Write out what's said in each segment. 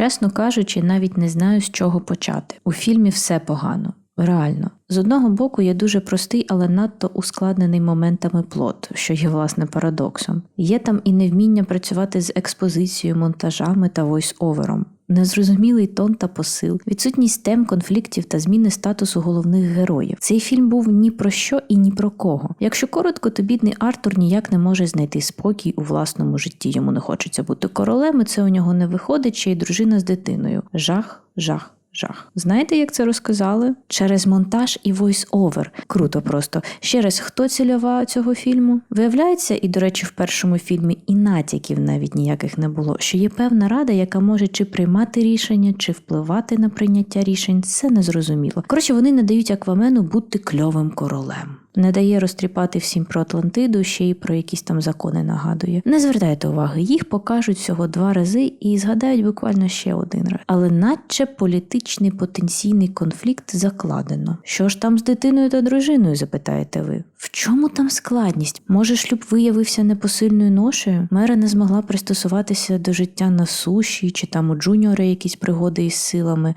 Чесно кажучи, навіть не знаю, з чого почати. У фільмі все погано. Реально, з одного боку, є дуже простий, але надто ускладнений моментами плод, що є власне парадоксом. Є там і невміння працювати з експозицією, монтажами та войс-овером. Незрозумілий тон та посил, відсутність тем, конфліктів та зміни статусу головних героїв. Цей фільм був ні про що і ні про кого. Якщо коротко, то бідний Артур ніяк не може знайти спокій у власному житті. Йому не хочеться бути королем, і це у нього не виходить, ще й дружина з дитиною. Жах, жах. Жах. Знаєте, як це розказали? Через монтаж і войс-овер. Круто просто. Ще раз, хто цільова цього фільму? Виявляється, і, до речі, в першому фільмі і натяків навіть ніяких не було, що є певна рада, яка може чи приймати рішення, чи впливати на прийняття рішень. Це незрозуміло. Коротше, вони не дають Аквамену бути кльовим королем. Не дає розтріпати всім про Атлантиду, ще й про якісь там закони нагадує. Не звертайте уваги, їх покажуть всього два рази і згадають буквально ще один раз. Але наче політичний потенційний конфлікт закладено. Що ж там з дитиною та дружиною, запитаєте ви? В чому там складність? Може, шлюб виявився непосильною ношею? Мера не змогла пристосуватися до життя на суші, чи там у Джуніора якісь пригоди із силами.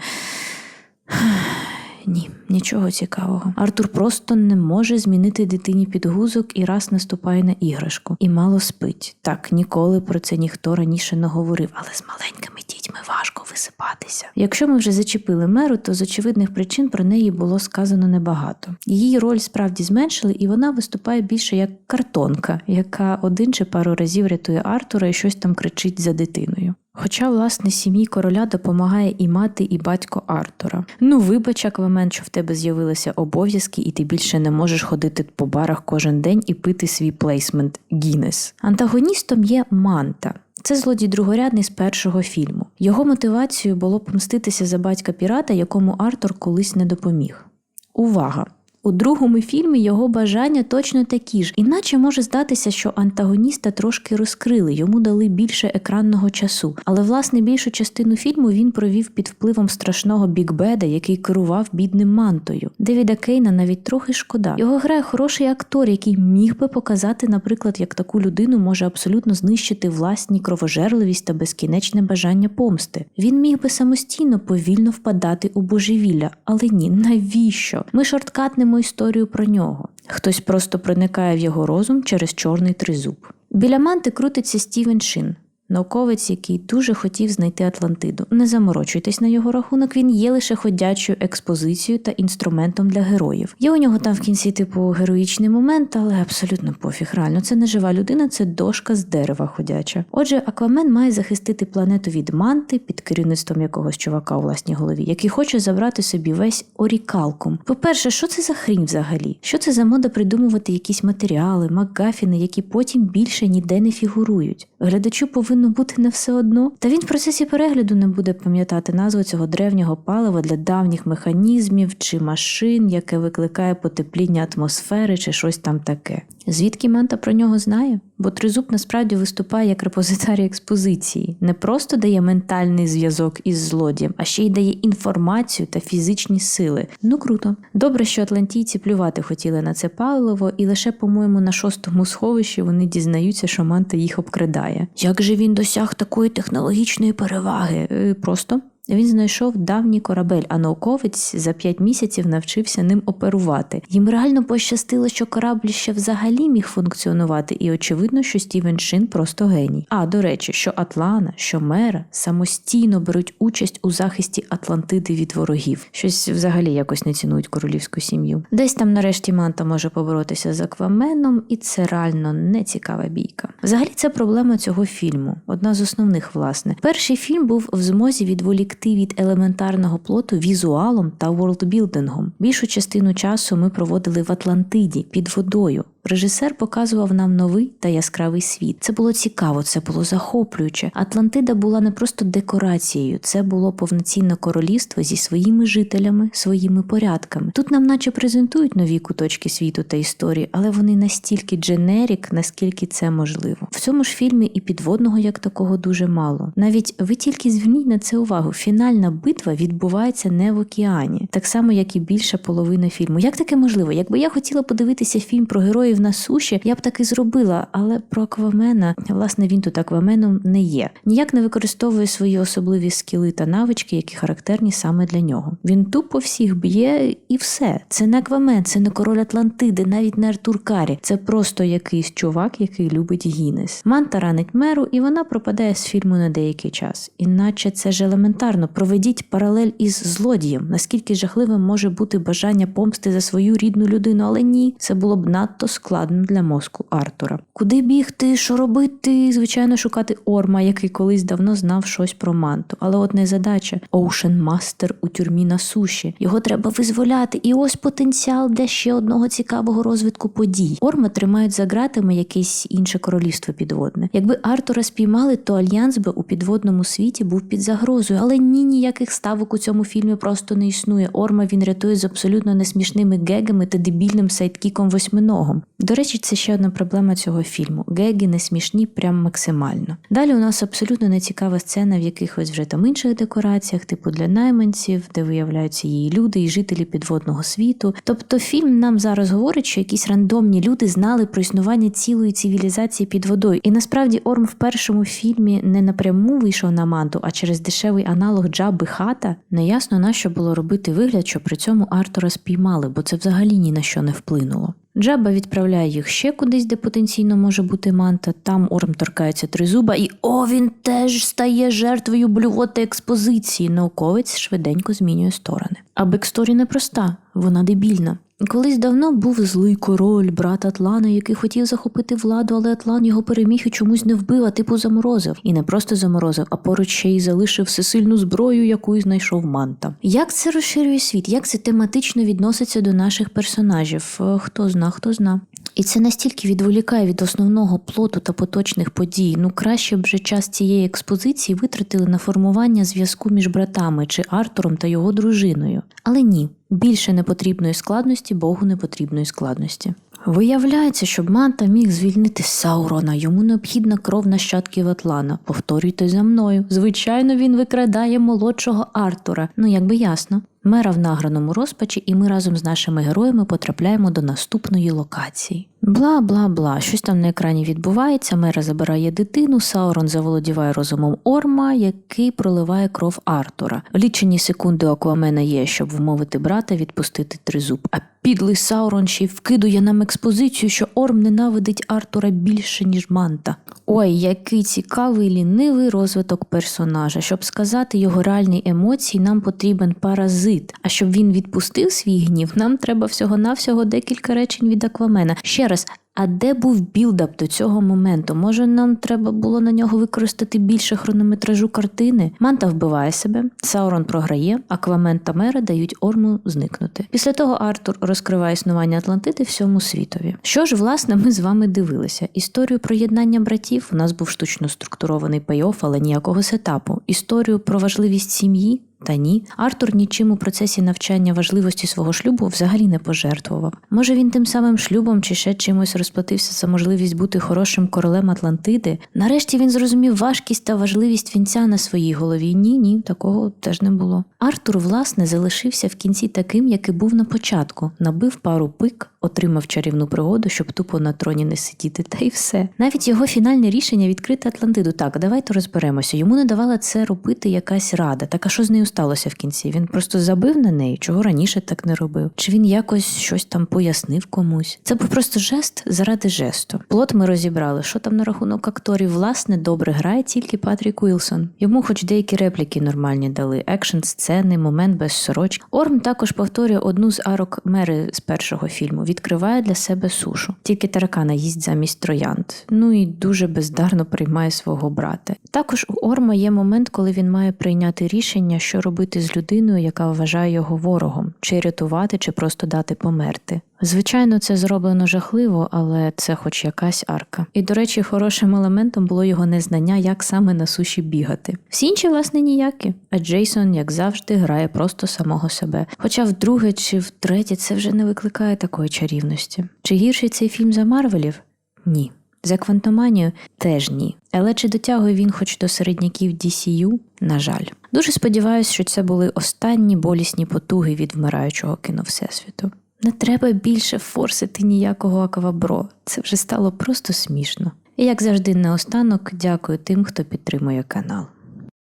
Ні, нічого цікавого. Артур просто не може змінити дитині підгузок і раз наступає на іграшку. І мало спить. Так, ніколи про це ніхто раніше не говорив, але з маленькими дітьми важко висипатися. Якщо ми вже зачепили меру, то з очевидних причин про неї було сказано небагато. Її роль справді зменшили, і вона виступає більше як картонка, яка один чи пару разів рятує Артура і щось там кричить за дитиною. Хоча, власне, сім'ї короля допомагає і мати, і батько Артура. Ну, вибач, Аквамен, що в тебе з'явилися обов'язки, і ти більше не можеш ходити по барах кожен день і пити свій плейсмент Гіннес. Антагоністом є Манта. Це злодій другорядний з першого фільму. Його мотивацією було помститися за батька пірата, якому Артур колись не допоміг. Увага! У другому фільмі його бажання точно такі ж, іначе може здатися, що антагоніста трошки розкрили, йому дали більше екранного часу. Але власне більшу частину фільму він провів під впливом страшного бікбеда, який керував бідним мантою. Девіда Кейна навіть трохи шкода. Його грає хороший актор, який міг би показати, наприклад, як таку людину може абсолютно знищити власні кровожерливість та безкінечне бажання помсти. Він міг би самостійно повільно впадати у божевілля, але ні, навіщо? Ми шорткатнемо історію про нього. Хтось просто проникає в його розум через чорний тризуб. Біля манти крутиться Стівен Шин. Науковець, який дуже хотів знайти Атлантиду. Не заморочуйтесь на його рахунок, він є лише ходячою експозицією та інструментом для героїв. Є у нього там в кінці типу героїчний момент, але абсолютно пофіг. Реально, це не жива людина, це дошка з дерева ходяча. Отже, Аквамен має захистити планету від манти під керівництвом якогось чувака у власній голові, який хоче забрати собі весь орікалкум. По-перше, що це за хрінь взагалі? Що це за мода придумувати якісь матеріали, макгафіни, які потім більше ніде не фігурують? Глядачу повинно бути не все одно. Та він в процесі перегляду не буде пам'ятати назву цього древнього палива для давніх механізмів чи машин, яке викликає потепління атмосфери чи щось там таке. Звідки Манта про нього знає? Бо тризуб насправді виступає як репозитарій експозиції, не просто дає ментальний зв'язок із злодієм, а ще й дає інформацію та фізичні сили. Ну круто. Добре, що атлантійці плювати хотіли на це паливо, і лише, по-моєму, на шостому сховищі вони дізнаються, що Манта їх обкрадає. Як же він досяг такої технологічної переваги? Е, Просто. Він знайшов давній корабель, а науковець за п'ять місяців навчився ним оперувати. Їм реально пощастило, що корабль ще взагалі міг функціонувати, і очевидно, що Стівен Шин просто геній. А до речі, що Атлана, що Мера самостійно беруть участь у захисті Атлантиди від ворогів. Щось взагалі якось не цінують королівську сім'ю. Десь там, нарешті, Манта може поборотися з Акваменом, і це реально не цікава бійка. Взагалі, це проблема цього фільму, одна з основних, власне. Перший фільм був в змозі відволікти від елементарного плоту візуалом та ворлдбілдингом. Більшу частину часу ми проводили в Атлантиді під водою. Режисер показував нам новий та яскравий світ. Це було цікаво, це було захоплююче. Атлантида була не просто декорацією, це було повноцінне королівство зі своїми жителями, своїми порядками. Тут нам, наче, презентують нові куточки світу та історії, але вони настільки дженерік, наскільки це можливо. В цьому ж фільмі і підводного як такого дуже мало. Навіть ви тільки зверніть на це увагу. Фінальна битва відбувається не в океані, так само як і більша половина фільму. Як таке можливо? Якби я хотіла подивитися фільм про героїв героїв на суші, я б так і зробила, але про Аквамена, власне, він тут Акваменом не є. Ніяк не використовує свої особливі скіли та навички, які характерні саме для нього. Він тупо всіх б'є і все. Це не Аквамен, це не король Атлантиди, навіть не Артур Карі. Це просто якийсь чувак, який любить Гіннес. Манта ранить меру, і вона пропадає з фільму на деякий час. Іначе це ж елементарно. Проведіть паралель із злодієм. Наскільки жахливим може бути бажання помсти за свою рідну людину, але ні, це було б надто складно для мозку Артура. Куди бігти, що робити? Звичайно, шукати Орма, який колись давно знав щось про манту. Але от не задача. Оушен Мастер у тюрмі на суші. Його треба визволяти. І ось потенціал для ще одного цікавого розвитку подій. Орма тримають за ґратами якесь інше королівство підводне. Якби Артура спіймали, то альянс би у підводному світі був під загрозою, але ні ніяких ставок у цьому фільмі просто не існує. Орма він рятує з абсолютно несмішними гегами та дебільним сайдкіком восьминогом. До речі, це ще одна проблема цього фільму. Геги не смішні прям максимально. Далі у нас абсолютно нецікава сцена в якихось вже там інших декораціях, типу для найманців, де виявляються її люди і жителі підводного світу. Тобто фільм нам зараз говорить, що якісь рандомні люди знали про існування цілої цивілізації під водою. І насправді Орм в першому фільмі не напряму вийшов на манту, а через дешевий аналог Джаби хата. Неясно на що було робити вигляд, що при цьому Артура спіймали, бо це взагалі ні на що не вплинуло. Джаба відправляє їх ще кудись, де потенційно може бути манта. Там Орм торкається тризуба, і о, він теж стає жертвою блювоти експозиції. Науковець швиденько змінює сторони. А бексторі непроста, вона дебільна. Колись давно був злий король, брат Атлана, який хотів захопити владу, але Атлан його переміг і чомусь не вбив, а типу заморозив. І не просто заморозив, а поруч ще й залишив всесильну зброю, яку знайшов манта. Як це розширює світ? Як це тематично відноситься до наших персонажів? Е, Хто зна, хто зна. І це настільки відволікає від основного плоту та поточних подій. Ну краще б вже час цієї експозиції витратили на формування зв'язку між братами чи Артуром та його дружиною. Але ні, більше непотрібної складності, Богу непотрібної складності. Виявляється, щоб Манта міг звільнити Саурона, йому необхідна кров нащадків Атлана. Повторюйте за мною. Звичайно, він викрадає молодшого Артура. Ну, якби ясно. Мера в награному розпачі, і ми разом з нашими героями потрапляємо до наступної локації. Бла бла бла, щось там на екрані відбувається. Мера забирає дитину. Саурон заволодіває розумом Орма, який проливає кров Артура. Лічені секунди Аквамена є, щоб вмовити брата відпустити тризуб. А підлий Саурон ще й вкидує нам експозицію, що Орм ненавидить Артура більше, ніж Манта. Ой, який цікавий лінивий розвиток персонажа. Щоб сказати його реальні емоції, нам потрібен паразит. А щоб він відпустив свій гнів, нам треба всього-навсього декілька речень від Аквамена. Ще раз. А де був білдап до цього моменту? Може, нам треба було на нього використати більше хронометражу картини? Манта вбиває себе, Саурон програє, Аквамен та Мера дають Орму зникнути. Після того Артур розкриває існування Атлантиди всьому світові. Що ж, власне, ми з вами дивилися? Історію про єднання братів у нас був штучно структурований пейоф, але ніякого сетапу. Історію про важливість сім'ї. Та ні, Артур нічим у процесі навчання важливості свого шлюбу взагалі не пожертвував. Може він тим самим шлюбом чи ще чимось розплатився за можливість бути хорошим королем Атлантиди. Нарешті він зрозумів важкість та важливість вінця на своїй голові. Ні, ні, такого теж не було. Артур, власне, залишився в кінці таким, як і був на початку. Набив пару пик, отримав чарівну пригоду, щоб тупо на троні не сидіти, та й все. Навіть його фінальне рішення відкрити Атлантиду. Так, давайте розберемося. Йому не давала це робити якась рада. Так а що з нею сталося в кінці? Він просто забив на неї, чого раніше так не робив. Чи він якось щось там пояснив комусь? Це був просто жест заради жесту. Плот ми розібрали. Що там на рахунок акторів? Власне, добре грає тільки Патрік Уілсон. Йому, хоч деякі репліки нормальні дали, екшн сцени, момент без сорочки. Орм також повторює одну з арок мери з першого фільму. Відкриває для себе сушу. Тільки таракана їсть замість троянд. Ну і дуже бездарно приймає свого брата. Також у Орма є момент, коли він має прийняти рішення, що робити з людиною, яка вважає його ворогом, чи рятувати, чи просто дати померти. Звичайно, це зроблено жахливо, але це хоч якась арка. І, до речі, хорошим елементом було його незнання, як саме на суші бігати. Всі інші, власне, ніякі. А Джейсон, як завжди, грає просто самого себе. Хоча вдруге чи втретє це вже не викликає такої чарівності. Чи гірший цей фільм за Марвелів? Ні. За квантоманію теж ні. Але чи дотягує він хоч до середняків DCU? На жаль. Дуже сподіваюся, що це були останні болісні потуги від вмираючого кіно Всесвіту. Не треба більше форсити ніякого аквабро. Це вже стало просто смішно. І як завжди, наостанок, дякую тим, хто підтримує канал.